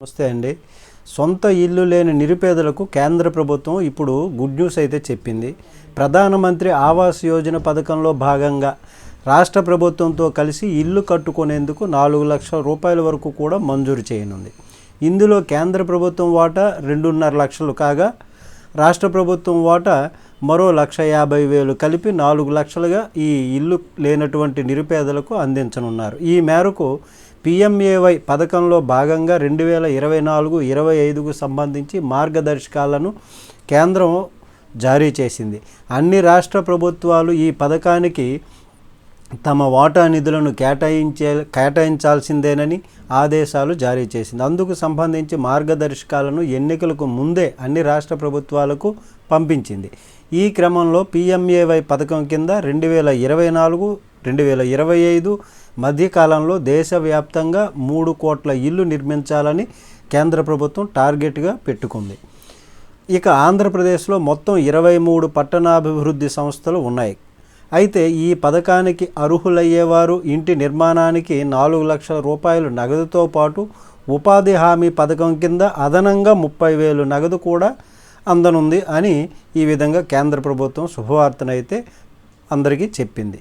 నమస్తే అండి. సొంత ఇల్లు లేని నిరుపేదలకు కేంద్ర ప్రభుత్వం ఇప్పుడు గుడ్ న్యూస్ అయితే చెప్పింది. ప్రధానమంత్రి ఆవాస్ యోజన పథకంలో భాగంగా రాష్ట్ర ప్రభుత్వంతో కలిసి ఇల్లు కట్టుకునేందుకు నాలుగు లక్షల రూపాయల వరకు కూడా మంజూరు చేయనుంది. ఇందులో కేంద్ర ప్రభుత్వం వాటా రెండున్నర లక్షలు కాగా రాష్ట్ర ప్రభుత్వం వాటా మరో లక్ష యాభై వేలు కలిపి నాలుగు లక్షలుగా ఈ ఇల్లు లేనటువంటి నిరుపేదలకు అందించనున్నారు. ఈ మేరకు పిఎంఏవై పథకంలో భాగంగా రెండు వేల ఇరవై నాలుగు ఇరవై ఐదుకు సంబంధించి మార్గదర్శకాలను కేంద్రం జారీ చేసింది. అన్ని రాష్ట్ర ప్రభుత్వాలు ఈ పథకానికి తమ వాటా నిధులను కేటాయించే కేటాయించాల్సిందేనని ఆదేశాలు జారీ చేసింది. అందుకు సంబంధించి మార్గదర్శకాలను ఎన్నికలకు ముందే అన్ని రాష్ట్ర ప్రభుత్వాలకు పంపించింది. ఈ క్రమంలో పిఎంఏవై పథకం కింద రెండు వేల ఇరవై నాలుగు రెండు వేల ఇరవై ఐదు మధ్యకాలంలో దేశవ్యాప్తంగా మూడు కోట్ల ఇల్లు నిర్మించాలని కేంద్ర ప్రభుత్వం టార్గెట్గా పెట్టుకుంది. ఇక ఆంధ్రప్రదేశ్లో మొత్తం ఇరవై మూడు పట్టణాభివృద్ధి సంస్థలు ఉన్నాయి. అయితే ఈ పథకానికి అర్హులయ్యేవారు ఇంటి నిర్మాణానికి నాలుగు లక్షల రూపాయలు నగదుతో పాటు ఉపాధి హామీ పథకం కింద అదనంగా ముప్పై వేలు నగదు కూడా అందనుంది అని ఈ విధంగా కేంద్ర ప్రభుత్వం శుభవార్తనైతే అందరికీ చెప్పింది.